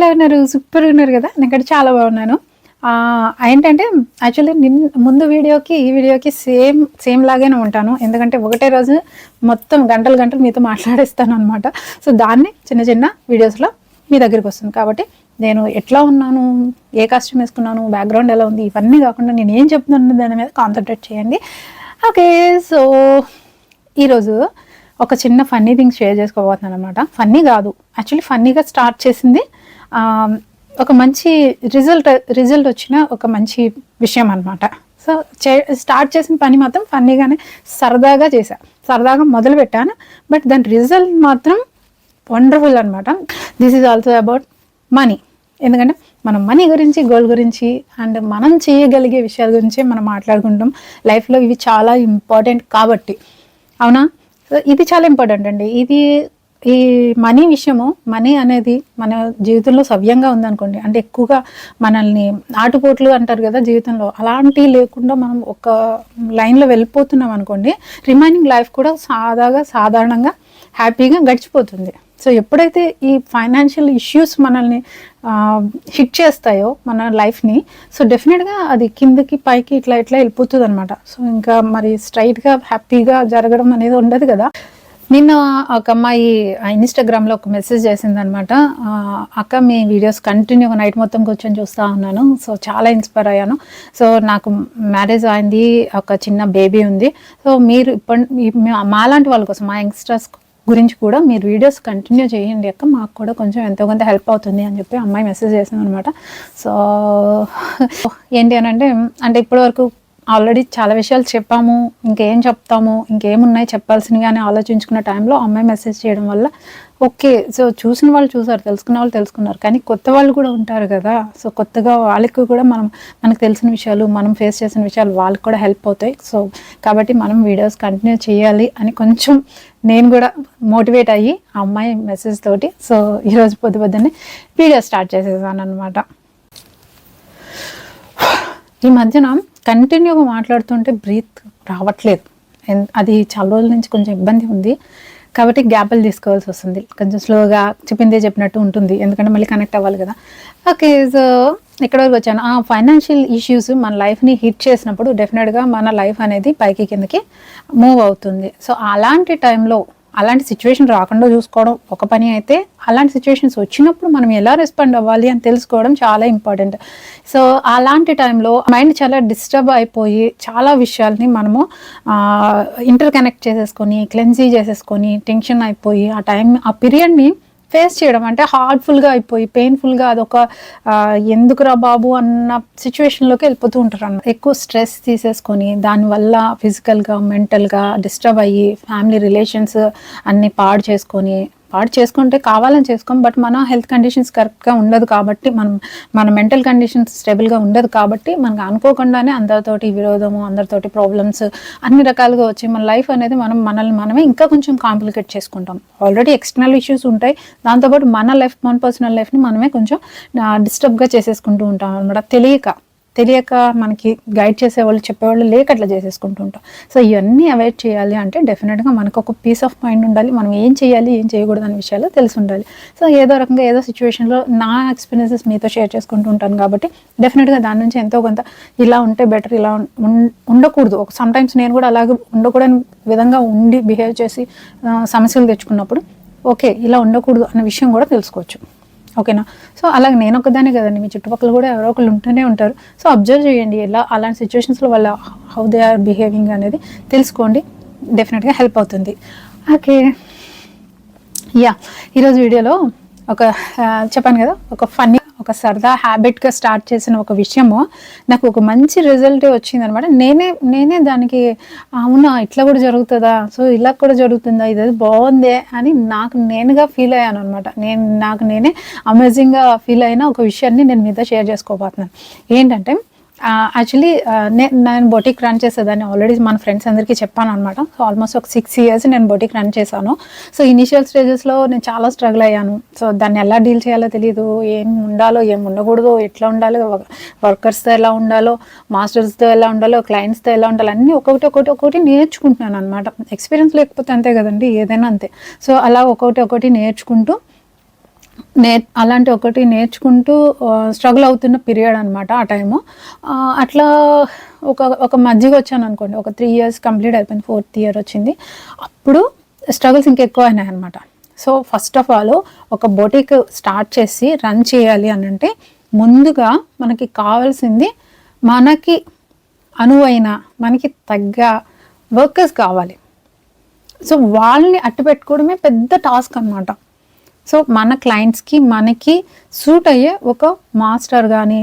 ఎలా ఉన్నారు? సూపర్ ఉన్నారు కదా? నేను చాలా బాగున్నాను. ఏంటంటే యాక్చువల్లీ నిన్ ముందు వీడియోకి ఈ వీడియోకి సేమ్ సేమ్ లాగానే ఉంటాను. ఎందుకంటే ఒకటే రోజు మొత్తం గంటలు గంటలు మీతో మాట్లాడేస్తాను అనమాట సో దాన్ని చిన్న చిన్న వీడియోస్లో మీ దగ్గరికి వస్తుంది. కాబట్టి నేను ఎట్లా ఉన్నాను? ఏ కాస్ట్యూమ్ వేసుకున్నాను? బ్యాక్గ్రౌండ్ ఎలా ఉంది? ఇవన్నీ కాకుండా నేను ఏం చెప్తున్నాను దాని మీద కాన్సన్ట్రేట్ చేయండి. ఓకే సో ఈరోజు ఒక చిన్న ఫన్నీ థింగ్స్ షేర్ చేసుకోబోతున్నాను అనమాట ఫన్నీ కాదు. యాక్చువల్లీ ఫన్నీగా స్టార్ట్ చేసింది ఒక మంచి రిజల్ట్ రిజల్ట్ వచ్చిన ఒక మంచి విషయం అనమాట సో చే స్టార్ట్ చేసిన పని మాత్రం ఫన్నీగానే సరదాగా చేశా. సరదాగా మొదలు పెట్టాను. బట్ దాని రిజల్ట్ మాత్రం వండర్ఫుల్ అనమాట this is also about money ఎందుకంటే మనం మనీ గురించి గోల్ గురించి అండ్ మనం చేయగలిగే విషయాల గురించి మనం మాట్లాడుకుంటాం. లైఫ్లో ఇవి చాలా ఇంపార్టెంట్ కాబట్టి. అవునా? సో ఇది చాలా ఇంపార్టెంట్ అండి. ఇది ఈ మనీ విషయము మనీ అనేది మన జీవితంలో సవ్యంగా ఉందనుకోండి. అంటే ఎక్కువగా మనల్ని ఆటుపోట్లు అంటారు కదా జీవితంలో. అలాంటివి లేకుండా మనం ఒక లైన్లో వెళ్ళిపోతున్నాం అనుకోండి రిమైనింగ్ లైఫ్ కూడా సాదాగా సాధారణంగా హ్యాపీగా గడిచిపోతుంది. సో ఎప్పుడైతే ఈ ఫైనాన్షియల్ ఇష్యూస్ మనల్ని హిట్ చేస్తాయో మన లైఫ్ని సో డెఫినెట్గా అది కిందకి పైకి ఇట్లా ఇట్లా వెళ్ళిపోతుంది అనమాట సో ఇంకా మరి స్ట్రైట్గా హ్యాపీగా జరగడం అనేది ఉండదు కదా. నిన్న ఒక అమ్మాయి ఇన్స్టాగ్రామ్లో ఒక మెసేజ్ చేసింది అనమాట అక్క మీ వీడియోస్ కంటిన్యూగా నైట్ మొత్తం కూర్చొని చూస్తూ ఉన్నాను. సో చాలా ఇన్స్పైర్ అయ్యాను. సో నాకు మ్యారేజ్ అయింది. ఒక చిన్న బేబీ ఉంది. సో మీరు ఇప్పటి మాలాంటి వాళ్ళ కోసం మా యంగ్స్టర్స్ గురించి కూడా మీరు వీడియోస్ కంటిన్యూ చేయండి అక్క. మాకు కూడా కొంచెం ఎంతో కొంత హెల్ప్ అవుతుంది అని చెప్పి అమ్మాయి మెసేజ్ చేసింది అనమాట సో ఏంటి అని అంటే అంటే ఇప్పటివరకు ఆల్రెడీ చాలా విషయాలు చెప్పాము ఇంకేం చెప్తాము ఇంకేమున్నాయి చెప్పాల్సినవి అని ఆలోచించుకున్న టైంలో అమ్మాయి మెసేజ్ చేయడం వల్ల ఓకే సో చూసిన వాళ్ళు చూసారు తెలుసుకున్న వాళ్ళు తెలుసుకున్నారు. కానీ కొత్త వాళ్ళు కూడా ఉంటారు కదా. సో కొత్తగా వాళ్ళకి కూడా మనం మనకు తెలిసిన విషయాలు మనం ఫేస్ చేసిన విషయాలు వాళ్ళకి కూడా హెల్ప్ అవుతాయి. సో కాబట్టి మనం వీడియోస్ కంటిన్యూ చేయాలి అని కొంచెం నేను కూడా మోటివేట్ అయ్యి ఆ అమ్మాయి మెసేజ్ తోటి సో ఈరోజు పొద్దు పొద్దున్నే వీడియో స్టార్ట్ చేసేసాను అనమాట ఈ మధ్యన కంటిన్యూగా మాట్లాడుతుంటే బ్రీత్ రావట్లేదు. ఎన్- అది చాలా రోజుల నుంచి కొంచెం ఇబ్బంది ఉంది. కాబట్టి గ్యాప్లు తీసుకోవాల్సి వస్తుంది. కొంచెం స్లోగా చెప్పిందే చెప్పినట్టు ఉంటుంది. ఎందుకంటే మళ్ళీ కనెక్ట్ అవ్వాలి కదా. ఓకే సో ఇక్కడ వరకు వచ్చాను? ఆ ఫైనాన్షియల్ ఇష్యూస్ మన లైఫ్ని హిట్ చేసినప్పుడు డెఫినెట్గా మన లైఫ్ అనేది పైకి కిందకి మూవ్ అవుతుంది. సో అలాంటి టైంలో అలాంటి సిచ్యువేషన్ రాకుండా చూసుకోవడం ఒక పని అయితే అలాంటి సిచ్యువేషన్స్ వచ్చినప్పుడు మనం ఎలా రెస్పాండ్ అవ్వాలి అని తెలుసుకోవడం చాలా ఇంపార్టెంట్ సో అలాంటి టైంలో మైండ్ చాలా డిస్టర్బ్ అయిపోయి చాలా విషయాల్ని మనము ఇంటర్ కనెక్ట్ చేసేసుకొని క్లెన్సీ చేసేసుకొని టెన్షన్ అయిపోయి ఆ టైం ఆ పీరియడ్ని ఫేస్ చేయడం అంటే హార్ట్ఫుల్గా అయిపోయి పెయిన్ఫుల్గా అదొక ఎందుకురా బాబు అన్న సిచ్యువేషన్లోకి వెళ్ళిపోతూ ఉంటారు అన్నమాట ఎక్కువ స్ట్రెస్ తీసేసుకొని దానివల్ల ఫిజికల్గా మెంటల్గా డిస్టర్బ్ అయ్యి ఫ్యామిలీ రిలేషన్స్ అన్ని పాడు చేసుకొని పాడు చేసుకుంటే కావాలని చేసుకోం బట్ మన హెల్త్ కండిషన్స్ కరెక్ట్గా ఉండదు కాబట్టి మనం మన మెంటల్ కండిషన్స్ స్టేబుల్గా ఉండదు కాబట్టి మనకు అనుకోకుండానే అందరితోటి విరోధము అందరితోటి ప్రాబ్లమ్స్ అన్ని రకాలుగా వచ్చి మన లైఫ్ అనేది మనం మనల్ని మనమే ఇంకా కొంచెం కాంప్లికేట్ చేసుకుంటాం. ఆల్రెడీ ఎక్స్టర్నల్ ఇష్యూస్ ఉంటాయి. దాంతోపాటు మన లైఫ్ మన పర్సనల్ లైఫ్ని మనమే కొంచెం డిస్టర్బ్గా చేసేసుకుంటూ ఉంటాం అనమాట తెలియక. తెలియక మనకి గైడ్ చేసేవాళ్ళు చెప్పేవాళ్ళు లేక అట్లా చేసేసుకుంటూ ఉంటాం. సో ఇవన్నీ అవాయిడ్ చేయాలి అంటే డెఫినెట్గా మనకు ఒక పీస్ ఆఫ్ మైండ్ ఉండాలి. మనం ఏం చేయాలి ఏం చేయకూడదు అనే విషయాలు తెలిసి ఉండాలి. సో ఏదో రకంగా ఏదో సిచ్యువేషన్లో నా ఎక్స్పీరియన్సెస్ మీతో షేర్ చేసుకుంటూ ఉంటాను కాబట్టి డెఫినెట్గా దాని నుంచి ఎంతో కొంత ఇలా ఉంటే బెటర్ ఇలా ఉండకూడదు. ఒక సమ్ టైమ్స్ నేను కూడా అలాగే ఉండకూడని విధంగా ఉండి బిహేవ్ చేసి సమస్యలు తెచ్చుకున్నప్పుడు ఓకే ఇలా ఉండకూడదు అనే విషయం కూడా తెలుసుకోవచ్చు. ఓకేనా? సో అలాగే నేను ఒకదానే కదండి మీ చుట్టుపక్కల కూడా ఎవరో ఒకరు ఉంటూనే ఉంటారు. సో అబ్జర్వ్ చేయండి ఎలా అలాంటి సిచ్యువేషన్స్లో వాళ్ళ హౌ దే ఆర్ బిహేవింగ్ అనేది తెలుసుకోండి. డెఫినెట్గా హెల్ప్ అవుతుంది. ఓకే యా ఈరోజు వీడియోలో ఒక చెప్పాను కదా ఒక ఫన్నీ ఒక సరదా హ్యాబిట్గా స్టార్ట్ చేసిన ఒక విషయము. నాకు ఒక మంచి రిజల్ట్ వచ్చింది అనమాట నేనే నేనే దానికి అవునా ఇట్లా కూడా జరుగుతుందా? సో ఇలా కూడా జరుగుతుందా? ఇది బాగుందే అని నాకు నేనుగా ఫీల్ అయ్యాను అనమాట నేను నాకు నేనే అమేజింగ్గా ఫీల్ అయిన ఒక విషయాన్ని నేను మీతో షేర్ చేసుకోబోతున్నాను. ఏంటంటే Uh, యాక్చువల్లీ uh, నేను బొటిక్ రన్ చేసేదాన్ని ఆల్రెడీ మన ఫ్రెండ్స్ అందరికీ చెప్పాను అనమాట సో ఆల్మోస్ట్ ఒక సిక్స్ ఇయర్స్ నేను బొటిక్ రన్ చేశాను. సో ఇనిషియల్ స్టేజెస్లో నేను చాలా స్ట్రగుల్ అయ్యాను. సో దాన్ని ఎలా డీల్ చేయాలో తెలియదు ఏం ఉండాలో ఏం ఉండకూడదు ఎట్లా ఉండాలో వర్కర్స్తో ఎలా ఉండాలో మాస్టర్స్తో ఎలా ఉండాలో క్లయింట్స్తో ఎలా ఉండాలో అన్నీ ఒక్కొక్కటి ఒకటి ఒక్కొక్కటి నేర్చుకుంటున్నాను అనమాట ఎక్స్పీరియన్స్ లేకపోతే అంతే కదండి ఏదైనా అంతే. సో అలా ఒక్కొక్కటి ఒకటి నేర్చుకుంటూ నే అలాంటి ఒకటి నేర్చుకుంటూ స్ట్రగుల్ అవుతున్న పీరియడ్ అనమాట ఆ టైము అట్లా ఒక ఒక మధ్యగా వచ్చాను అనుకోండి ఒక త్రీ ఇయర్స్ కంప్లీట్ అయిపోయింది ఫోర్త్ ఇయర్ వచ్చింది. అప్పుడు స్ట్రగుల్స్ ఇంకెక్కువ అయినాయి అనమాట సో ఫస్ట్ ఆఫ్ ఆల్ ఒక బొటిక్ స్టార్ట్ చేసి రన్ చేయాలి అని అంటే ముందుగా మనకి కావాల్సింది మనకి అనువైన మనకి తగ్గ వర్కర్స్ కావాలి. సో వాళ్ళని అట్టు పెట్టుకోవడమే పెద్ద టాస్క్ అనమాట సో మన క్లయింట్స్కి మనకి సూట్ అయ్యే ఒక మాస్టర్ కానీ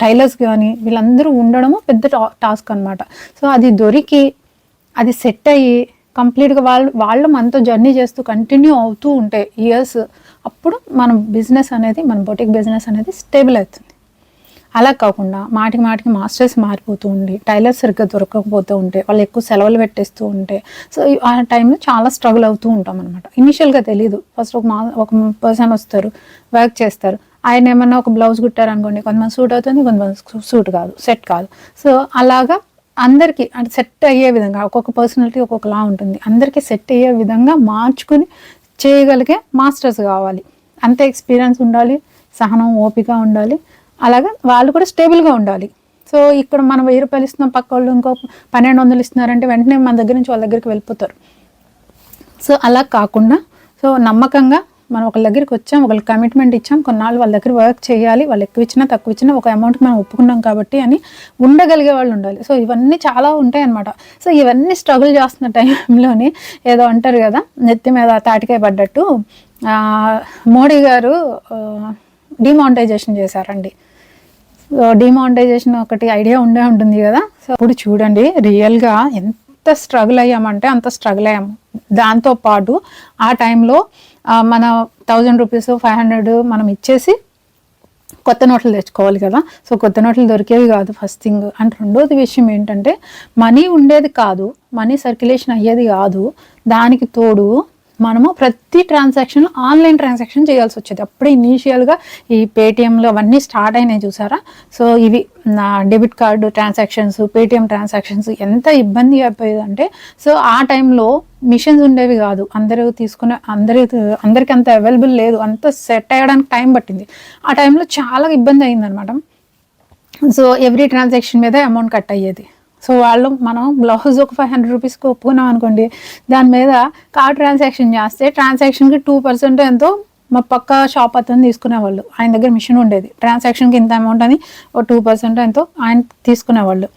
టైలర్స్ కానీ వీళ్ళందరూ ఉండడము పెద్ద టా- టాస్క్ అనమాట సో అది దొరికి అది సెట్ అయ్యి కంప్లీట్గా వాళ్ళు వాళ్ళు మనతో జర్నీ చేస్తూ కంటిన్యూ అవుతూ ఉంటాయి ఇయర్స్ అప్పుడు మన బిజినెస్ అనేది మన బొటిక్ బిజినెస్ అనేది స్టేబుల్ అవుతుంది. అలా కాకుండా మాటికి మాటికి మాస్టర్స్ మారిపోతూ ఉండి టైలర్ సరిగ్గా దొరకకపోతూ ఉంటే వాళ్ళు ఎక్కువ సెలవులు పెట్టేస్తూ ఉంటే సో ఆ టైంలో చాలా స్ట్రగుల్ అవుతూ ఉంటాం అనమాట ఇనిషియల్గా తెలియదు ఫస్ట్ ఒక మా ఒక పర్సన్ వస్తారు వర్క్ చేస్తారు. ఆయన ఏమన్నా ఒక బ్లౌజ్ కుట్టారనుకోండి కొంతమంది సూట్ అవుతుంది కొంతమంది సూట్ కాదు సెట్ కాదు. సో అలాగా అందరికీ అంటే సెట్ అయ్యే విధంగా ఒక్కొక్క పర్సనాలిటీ ఒక్కొక్కలా ఉంటుంది. అందరికీ సెట్ అయ్యే విధంగా మార్చుకుని చేయగలిగే మాస్టర్స్ కావాలి. అంతే ఎక్స్పీరియన్స్ ఉండాలి సహనం ఓపిక ఉండాలి. అలాగా వాళ్ళు కూడా స్టేబుల్గా ఉండాలి. సో ఇక్కడ మనం వెయ్యి రూపాయలు ఇస్తున్నాం పక్క వాళ్ళు ఇంకో పన్నెండు వందలు ఇస్తున్నారంటే వెంటనే మన దగ్గర నుంచి వాళ్ళ దగ్గరికి వెళ్ళిపోతారు. సో అలా కాకుండా సో నమ్మకంగా మనం ఒకళ్ళ దగ్గరికి వచ్చాం ఒకళ్ళకి కమిట్మెంట్ ఇచ్చాం కొన్నాళ్ళు వాళ్ళ దగ్గర వర్క్ చేయాలి వాళ్ళు ఎక్కువ ఇచ్చినా తక్కువ ఇచ్చినా ఒక అమౌంట్ మనం ఒప్పుకున్నాం కాబట్టి అని ఉండగలిగే వాళ్ళు ఉండాలి. సో ఇవన్నీ చాలా ఉంటాయి అన్నమాట సో ఇవన్నీ స్ట్రగుల్ చేస్తున్న టైంలోనే ఏదో అంటారు కదా నెత్తి మీద తాటికాయ పడ్డట్టు మోడీ గారు డిమానిటైజేషన్ చేశారండి. డిమానిటైజేషన్ ఒకటి ఐడియా ఉండే ఉంటుంది కదా. సో అప్పుడు చూడండి రియల్గా ఎంత స్ట్రగుల్ అయ్యామంటే అంత స్ట్రగుల్ అయ్యాము దాంతో పాటు ఆ టైంలో మన థౌజండ్ రూపీస్ ఫైవ్ హండ్రెడ్ మనం ఇచ్చేసి కొత్త నోట్లు తెచ్చుకోవాలి కదా. సో కొత్త నోట్లు దొరికేవి కాదు ఫస్ట్ థింగ్ అండ్ రెండోది విషయం ఏంటంటే మనీ ఉండేది కాదు మనీ సర్క్యులేషన్ అయ్యేది కాదు దానికి తోడు మనము ప్రతి ట్రాన్సాక్షన్ ఆన్లైన్ ట్రాన్సాక్షన్ చేయాల్సి వచ్చేది. అప్పుడే ఇనీషియల్గా ఈ పేటిఎంలో అవన్నీ స్టార్ట్ అయినాయి చూసారా? సో ఇవి నా debit card transactions Paytm transactions ఎంత ఇబ్బంది అయిపోయేదంటే సో ఆ టైంలో మిషన్స్ ఉండేవి కాదు. అందరూ తీసుకునే అందరి అందరికీ అంత అవైలబుల్ లేదు. అంత సెట్ అయ్యడానికి టైం పట్టింది. ఆ టైంలో చాలా ఇబ్బంది అయిందనమాట సో ఎవ్రీ ట్రాన్సాక్షన్ మీద అమౌంట్ కట్ అయ్యేది. సో వాళ్ళు మనం బ్లౌజ్ ఒక ఫైవ్ హండ్రెడ్ రూపీస్కి ఒప్పుకున్నాం అనుకోండి దాని మీద కార్డ్ ట్రాన్సాక్షన్ చేస్తే ట్రాన్సాక్షన్కి టూ పర్సెంట్ ఎంతో మా పక్క షాప్ అతను తీసుకునేవాళ్ళు. ఆయన దగ్గర మిషన్ ఉండేది. ట్రాన్సాక్షన్కి ఇంత అమౌంట్ అని ఒక టూ పర్సెంట్ ఎంతో ఆయన తీసుకునేవాళ్ళు.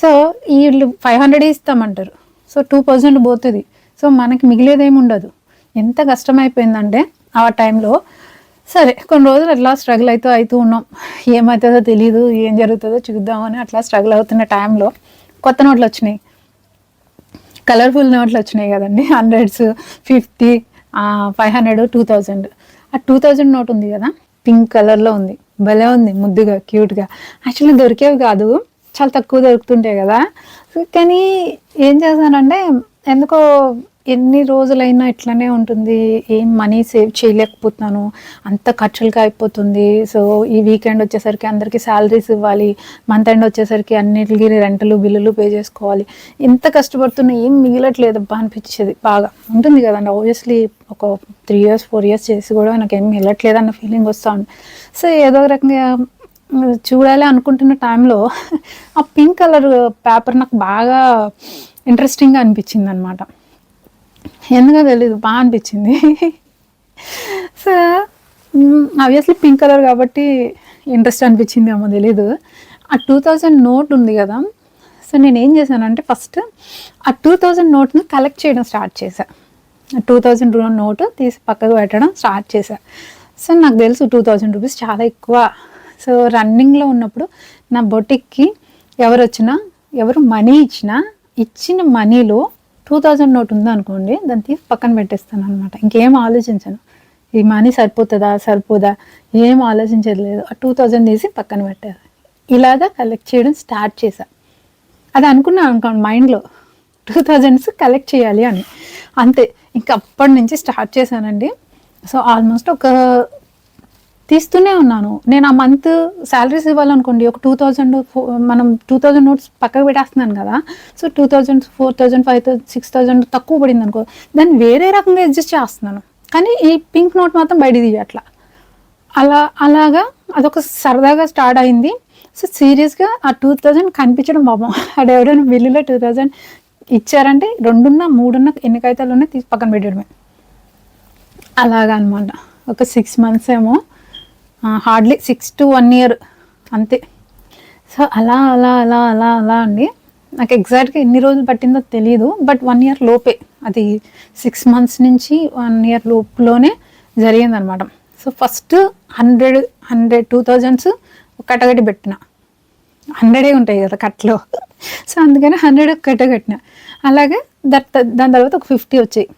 సో వీళ్ళు ఫైవ్ హండ్రెడ్ ఇస్తామంటారు. సో టూ పర్సెంట్ పోతుంది. సో మనకి మిగిలేదేమి ఉండదు. ఎంత కష్టమైపోయిందంటే ఆ టైంలో సరే కొన్ని రోజులు అట్లా స్ట్రగుల్ అవుతూ అవుతూ ఉన్నాం. ఏమవుతుందో తెలియదు ఏం జరుగుతుందో చూద్దామని అట్లా స్ట్రగుల్ అవుతున్న టైంలో కొత్త నోట్లు వచ్చినాయి. కలర్ఫుల్ నోట్లు వచ్చినాయి కదండి. Hundreds fifty five hundred two thousand ఆ టూ థౌజండ్ నోట్ ఉంది కదా పింక్ కలర్లో ఉంది. భలే ఉంది ముద్దుగా క్యూట్గా యాక్చువల్లీ దొరికేవి కాదు చాలా తక్కువ దొరుకుతుంటాయి కదా. కానీ ఏం చేశానంటే ఎందుకో ఎన్ని రోజులైనా ఇట్లానే ఉంటుంది. ఏం మనీ సేవ్ చేయలేకపోతున్నాను. అంత ఖర్చులుగా అయిపోతుంది. సో ఈ వీకెండ్ వచ్చేసరికి అందరికీ శాలరీస్ ఇవ్వాలి. మంత్ ఎండ్ వచ్చేసరికి అన్నిటికీ రెంటలు బిల్లులు పే చేసుకోవాలి. ఇంత కష్టపడుతున్నా ఏం మిగలట్లేదబ్బా అనిపించేది బాగా. ఉంటుంది కదండి. ఆబ్వియస్లీ ఒక త్రీ ఇయర్స్ ఫోర్ ఇయర్స్ చేసి కూడా నాకు ఏం మిగలట్లేదు అన్న ఫీలింగ్ వస్తూ ఉంది. సో ఏదో రకంగా చూడాలి అనుకుంటున్న టైంలో ఆ పింక్ కలర్ పేపర్ నాకు బాగా ఇంట్రెస్టింగ్గా అనిపించింది అనమాట ఎందుకో తెలీదు బాగా అనిపించింది. సో ఆబ్వియస్లీ పింక్ కలర్ కాబట్టి ఇంట్రెస్ట్ అనిపించింది ఏమో తెలీదు. ఆ టూ థౌజండ్ నోట్ ఉంది కదా. సో నేను ఏం చేశానంటే ఫస్ట్ ఆ టూ థౌజండ్ నోట్ని కలెక్ట్ చేయడం స్టార్ట్ చేశా. టూ థౌజండ్ నోటు తీసి పక్కకు పెట్టడం స్టార్ట్ చేశా. సో నాకు తెలుసు టూ థౌజండ్ రూపీస్ చాలా ఎక్కువ. సో రన్నింగ్లో ఉన్నప్పుడు నా బొటిక్కి ఎవరు వచ్చినా ఎవరు మనీ ఇచ్చినా ఇచ్చిన మనీలో టూ థౌజండ్ నోట్ ఉందనుకోండి దాన్ని తీసి పక్కన పెట్టేస్తాను అనమాట ఇంకేం ఆలోచించను. ఈ మనీ సరిపోతుందా సరిపోదా ఏం ఆలోచించేది లేదు. ఆ టూ థౌజండ్ తీసి పక్కన పెట్టారు ఇలాగా కలెక్ట్ చేయడం స్టార్ట్ చేశా. అది అనుకున్నాను అనుకోండి మైండ్లో టూ థౌజండ్స్ కలెక్ట్ చేయాలి అని. అంతే. ఇంకా అప్పటి నుంచి స్టార్ట్ చేశానండి. సో ఆల్మోస్ట్ ఒక తీస్తూనే ఉన్నాను. నేను ఆ మంత్ శాలరీస్ ఇవ్వాలనుకోండి ఒక టూ థౌజండ్ మనం టూ థౌజండ్ నోట్స్ పక్కకు పెట్టేస్తున్నాను కదా so two thousand four thousand five thousand six thousand తక్కువ పడింది అనుకో దాన్ని వేరే రకంగా అడ్జస్ట్ చేస్తున్నాను. కానీ ఈ పింక్ నోట్ మాత్రం బయట తీయట్లా. అలా అలాగా అదొక సరదాగా స్టార్ట్ అయింది. సో సీరియస్గా ఆ టూ థౌజండ్ కనిపించడం పాపం. అది ఎవరైనా బిల్లులో టూ థౌజండ్ ఇచ్చారంటే రెండున్న మూడున్న ఎన్ని కాగితాలు ఉన్నాయి తీసి పక్కన పెట్టడమే. అలాగా అనమాట ఒక సిక్స్ మంత్స్ ఏమో hardly six to one year అంతే. సో అలా అలా అలా అలా అలా అండి. నాకు ఎగ్జాక్ట్గా ఎన్ని రోజులు పట్టిందో తెలియదు బట్ వన్ ఇయర్ లోపే. అది సిక్స్ మంత్స్ నుంచి వన్ ఇయర్ లోపులోనే జరిగిందనమాట. So first hundred hundred two thousands కట్టగట్టి పెట్టిన. హండ్రెడే ఉంటాయి కదా కట్లో సో అందుకని హండ్రెడ్ కట్టగట్టిన. అలాగే దట్ దాని తర్వాత ఒక ఫిఫ్టీ వచ్చాయి.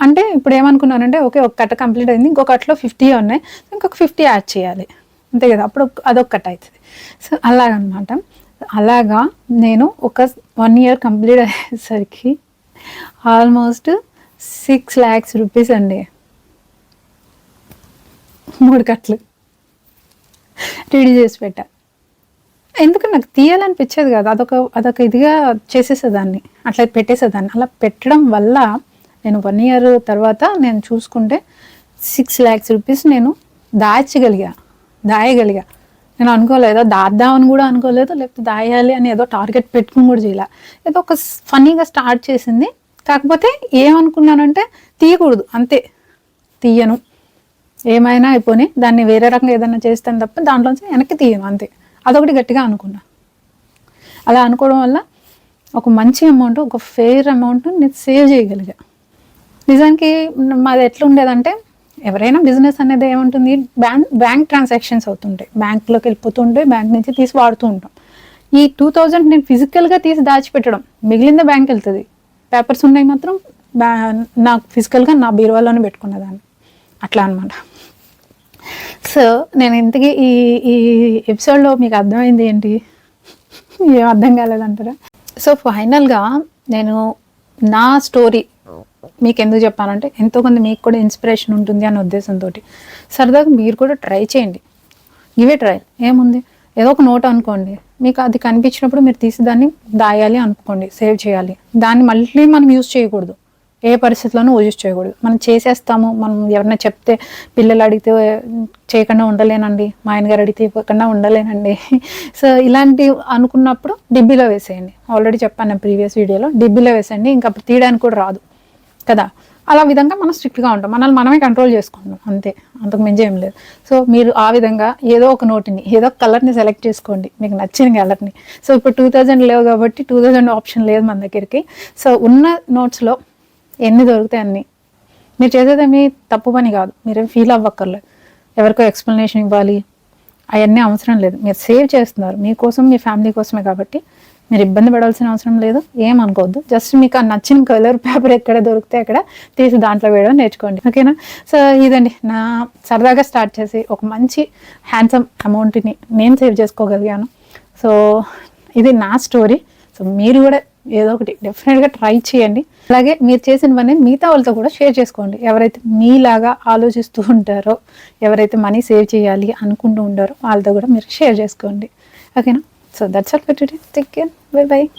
అంటే ఇప్పుడు ఏమనుకున్నానంటే ఓకే ఒక కట్ట కంప్లీట్ అయింది ఇంకొక కట్టలో ఫిఫ్టీ ఉన్నాయి ఇంకొక ఫిఫ్టీ యాడ్ చేయాలి. అంతే కదా అప్పుడు ఒక- అదొక కట్ అవుతుంది సో అలాగనమాట. అలాగా నేను ఒక వన్ ఇయర్ కంప్లీట్ అయ్యేసరికి ఆల్మోస్ట్ సిక్స్ ల్యాక్స్ రూపీస్ అండి. మూడు కట్లు రెడీ చేసి పెట్టా. ఎందుకు నాకు తీయాలనిపించేది కదా అదొక అదొక ఇదిగా చేసేసేదాన్ని అట్లా పెట్టేసేదాన్ని. అలా పెట్టడం వల్ల నేను వన్ ఇయర్ తర్వాత నేను చూసుకుంటే సిక్స్ ల్యాక్స్ రూపీస్ నేను దాచగలిగా దాయగలిగా. నేను అనుకోలేదు దాద్దామని కూడా అనుకోలేదు లేకపోతే దాయాలి అని ఏదో టార్గెట్ పెట్టుకుని కూడా చేయాల. ఏదో ఒక ఫన్నీగా స్టార్ట్ చేసింది. కాకపోతే ఏమనుకున్నానంటే తీయకూడదు అంతే. తీయను. ఏమైనా అయిపోయి దాన్ని వేరే రకంగా ఏదైనా చేస్తాను తప్ప దాంట్లోంచి వెనక్కి తీయను అంతే. అదొకటి గట్టిగా అనుకున్నా. అలా అనుకోవడం వల్ల ఒక మంచి అమౌంట్ ఒక ఫెయిర్ అమౌంట్ నేను సేవ్ చేయగలిగా. నిజానికి మాది ఎట్లా ఉండేదంటే ఎవరైనా బిజినెస్ అనేది ఏముంటుంది బ్యాంక్ బ్యాంక్ ట్రాన్సాక్షన్స్ అవుతుంటాయి. బ్యాంక్లోకి వెళ్ళిపోతుంటే బ్యాంక్ నుంచి తీసి వాడుతూ ఉంటాం. ఈ టూ థౌజండ్ నేను ఫిజికల్గా తీసి దాచిపెట్టడం మిగిలిందే బ్యాంక్ వెళ్తుంది. పేపర్స్ ఉన్నాయి మాత్రం బ్యా నాకు ఫిజికల్గా నా బీరువాలోనే పెట్టుకునేదాన్ని. అట్లా అనమాట సో నేను ఇంతకీ ఈ ఈ ఎపిసోడ్లో మీకు అర్థమైంది ఏంటి? ఏం అర్థం కాలేదంటారా? సో ఫైనల్గా నేను నా స్టోరీ మీకు ఎందుకు చెప్పానంటే ఎంతో కొంత మీకు కూడా ఇన్స్పిరేషన్ ఉంటుంది అనే ఉద్దేశంతో సరదాగా మీరు కూడా ట్రై చేయండి. ఇవే ట్రై ఏముంది? ఏదో ఒక నోట్ అనుకోండి. మీకు అది కనిపించినప్పుడు మీరు తీసి దాన్ని దాయాలి అనుకోండి. సేవ్ చేయాలి. దాన్ని మళ్ళీ మనం యూజ్ చేయకూడదు. ఏ పరిస్థితిలోనూ యూజ్ చేయకూడదు. మనం చేసేస్తాము. మనం ఎవరైనా చెప్తే పిల్లలు అడిగితే చేయకుండా ఉండలేనండి. మా ఆయన గారు అడిగితే ఇవ్వకుండా ఉండలేనండి. సో ఇలాంటివి అనుకున్నప్పుడు డిబ్బీలో వేసేయండి. ఆల్రెడీ చెప్పాను ప్రీవియస్ వీడియోలో డిబ్బీలో వేసేయండి. ఇంకా తీయడానికి కూడా రాదు. కదా? అలా విధంగా మనం స్ట్రిక్ట్గా ఉంటాం. మనల్ని మనమే కంట్రోల్ చేసుకుంటాం అంతే. అంతకు మించి ఏం లేదు. సో మీరు ఆ విధంగా ఏదో ఒక నోటిని ఏదో ఒక కలర్ని సెలెక్ట్ చేసుకోండి. మీకు నచ్చిన కలర్ని. సో ఇప్పుడు టూ థౌజండ్ లేవు కాబట్టి టూ థౌజండ్ ఆప్షన్ లేదు మన దగ్గరికి. సో ఉన్న నోట్స్లో ఎన్ని దొరుకుతాయి అన్ని? మీరు చేసేదేమీ తప్పు పని కాదు. మీరేం ఫీల్ అవ్వక్కర్లేదు. ఎవరికో ఎక్స్ప్లెనేషన్ ఇవ్వాలి. అవన్నీ అవసరం లేదు. మీరు సేవ్ చేస్తున్నారు. మీకోసం మీ ఫ్యామిలీ కోసమే కాబట్టి మీరు ఇబ్బంది పడాల్సిన అవసరం లేదు. ఏం అనుకోవద్దు. జస్ట్ మీకు ఆ నచ్చిన కలర్ పేపర్ ఎక్కడ దొరికితే అక్కడ తీసి దాంట్లో వేయడం నేర్చుకోండి. ఓకేనా సో ఇదండి. నా సరదాగా స్టార్ట్ చేసి ఒక మంచి హ్యాండ్సమ్ అమౌంట్ని నేను సేవ్ చేసుకోగలిగాను. సో ఇది నా స్టోరీ సో మీరు కూడా ఏదో ఒకటి డెఫినెట్గా ట్రై చేయండి. అలాగే మీరు చేసిన పని మిగతా వాళ్ళతో కూడా షేర్ చేసుకోండి. ఎవరైతే మీలాగా ఆలోచిస్తూ ఉంటారో ఎవరైతే మనీ సేవ్ చేయాలి అనుకుంటూ ఉంటారో వాళ్ళతో కూడా మీరు షేర్ చేసుకోండి. ఓకేనా So that's all for today. Take care. Bye bye.